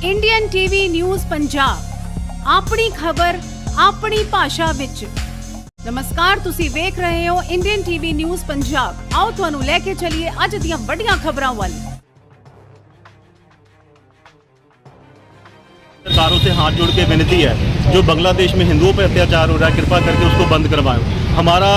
Indian TV news Punjab ਆਪਣੀ ਖਬਰ ਆਪਣੀ ਭਾਸ਼ਾ ਵਿੱਚ ਨਮਸਕਾਰ ਤੁਸੀਂ ਵੇਖ ਰਹੇ ਹੋ ਇੰਡੀਅਨ ਟੀਵੀ ਨਿਊਜ਼ ਪੰਜਾਬ ਆਓ ਤੁਹਾਨੂੰ ਲੈ ਕੇ ਚੱਲੀਏ ਅੱਜ ਦੀਆਂ ਵੱਡੀਆਂ ਖਬਰਾਂ ਵੱਲ सरकारों से हाथ जोड़ के विनती है जो बांग्लादेश में हिंदुओं पर अत्याचार हो रहा है कृपा करके उसको बंद करवाएं हमारा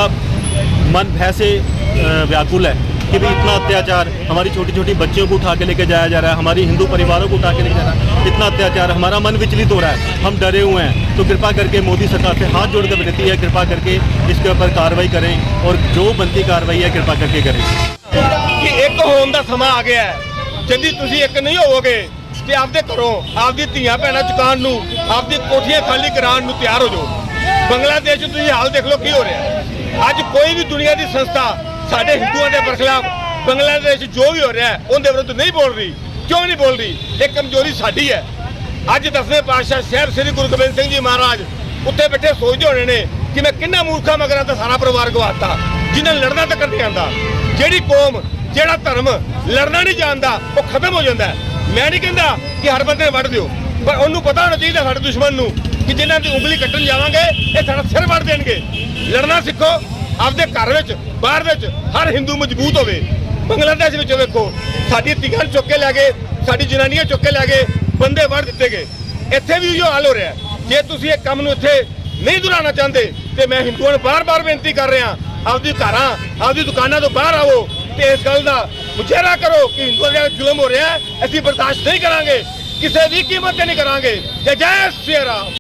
मन भय से अ, व्याकुल है कि भाई इतना अत्याचार हमारी छोटी छोटी बच्चियों को उठा के लेके जाया जा रहा है हमारी हिंदू परिवारों को उठा के लेके जा रहा है इतना अत्याचार हमारा मन विचलित हो रहा है हम डरे हुए हैं तो कृपा करके मोदी सरकार से हाथ जोड़ कर विनती है कृपा करके इसके ऊपर कार्रवाई करें और जो बनती कार्रवाई है कृपा करके करें ਕਿ ਇੱਕ ਹੋਣ ਦਾ ਸਮਾਂ ਆ ਗਿਆ ਹੈ ਜਦੀ ਤੁਸੀਂ ਇੱਕ ਨਹੀਂ ਹੋਵੋਗੇ ਤੇ ਆਪਦੇ ਘਰੋਂ ਆਪਦੀ ਧੀਆਂ ਭੈਣਾਂ ਚੁਕਾਉਣ ਨੂੰ ਆਪਦੀ ਕੋਠੀਆਂ ਖਾਲੀ ਕਰਾਉਣ ਨੂੰ ਤਿਆਰ ਹੋ ਜਾਓ ਬੰਗਲਾਦੇਸ਼ 'ਚ ਤੁਸੀਂ ਹਾਲ ਦੇਖ ਲਓ ਕੀ ਹੋ ਰਿਹਾ ਹੈ। ਅੱਜ ਕੋਈ ਵੀ ਦੁਨੀਆ ਦੀ ਸੰਸਥਾ ਸਾਡੇ ਹਿੰਦੂਆਂ ਦੇ ਬਰਖਲਾਫ ਬੰਗਲਾਦੇਸ਼ ਜੋ ਵੀ ਹੋ ਰਿਹਾ ਉਹਦੇ ਵਿਰੁੱਧ ਨਹੀਂ ਬੋਲ ਰਹੀ ਕਿਉਂ ਨਹੀਂ ਬੋਲ ਰਹੀ ਇਹ ਕਮਜ਼ੋਰੀ ਸਾਡੀ ਹੈ। ਅੱਜ ਦਸਵੇਂ ਪਾਤਸ਼ਾਹ ਸਾਹਿਬ ਸ੍ਰੀ ਗੁਰੂ ਗੋਬਿੰਦ ਸਿੰਘ ਜੀ ਮਹਾਰਾਜ ਉੱਤੇ ਬੈਠੇ ਸੋਚਦੇ ਹੋਣੇ ਨੇ ਕਿ ਮੈਂ ਕਿੰਨਾ ਮੂਰਖਾ ਮਗਰਾਂ ਤਾਂ ਸਾਰਾ ਪਰਿਵਾਰ ਗਵਾਤਾ। ਜਿਹਨਾਂ ਲੜਨਾ ਤੱਕ ਨਹੀਂ ਆਉਂਦਾ ਜਿਹੜੀ ਕੌਮ, ਜਿਹੜਾ ਧਰਮ ਲੜਨਾ ਨਹੀਂ ਜਾਣਦਾ, ਉਹ ਖਤਮ ਹੋ ਜਾਂਦਾ ਮੈਂ ਨਹੀਂ ਕਹਿੰਦਾ ਕਿ ਹਰ ਬੰਦੇ ਵੱਢ ਦਿਓ, ਪਰ ਉਹਨੂੰ ਪਤਾ ਹੋਣਾ ਚਾਹੀਦਾ ਸਾਡੇ ਦੁਸ਼ਮਣ ਨੂੰ ਕਿ ਜਿਨ੍ਹਾਂ ਦੀ ਉਂਗਲੀ ਕੱਟਣ ਜਾਵਾਂਗੇ, ਇਹ ਸਾਡਾ ਸਿਰ ਵੱਢ ਦੇਣਗੇ। ਲੜਨਾ ਸਿੱਖੋ ਆਪਦੇ ਘਰ ਵਿੱਚ, ਬਾਹਰ ਵਿੱਚ ਹਰ ਹਿੰਦੂ ਮਜ਼ਬੂਤ ਹੋਵੇ। ਬੰਗਲਾਦੇਸ਼ ਵਿੱਚ ਵੇਖੋ, ਸਾਡੀ ਧੀਆਂ ਚੁੱਕ ਕੇ ਲੈ ਗਏ, ਸਾਡੀ ਜਨਾਨੀਆਂ ਚੁੱਕ ਕੇ ਲੈ ਗਏ, ਬੰਦੇ ਵੜ ਦਿੱਤੇ ਗਏ। ਇੱਥੇ ਵੀ ਇਹੋ ਹਾਲ ਹੋ ਰਿਹਾ ਜੇ ਤੁਸੀਂ ਇਹ ਕੰਮ ਨੂੰ ਇੱਥੇ ਨਹੀਂ ਦੁਹਰਾਉਣਾ ਚਾਹੁੰਦੇ, ਤੇ ਮੈਂ ਹਿੰਦੂਆਂ ਨੂੰ ਬਾਰ-ਬਾਰ ਬੇਨਤੀ ਕਰ ਰਿਹਾ ਆਪਦੀ ਘਰਾਂ, ਆਪਦੀ ਦੁਕਾਨਾਂ ਤੋਂ ਬਾਹਰ ਆਵੋ ਤੇ ਇਸ ਗੱਲ ਦਾ ਮੁਜ਼ਾਹਰਾ ਕਰੋ ਕਿ ਹਿੰਦੂਆਂ ਦੇ ਜ਼ੁਲਮ ਹੋ ਰਿਹਾ ਅਸੀਂ ਬਰਦਾਸ਼ਤ ਨਹੀਂ ਕਰਾਂਗੇ, ਕਿਸੇ ਦੀ ਕੀਮਤ ਤੇ ਨਹੀਂ ਕਰਾਂਗੇ। ਜੈ ਜੈ ਸ਼੍ਰੀ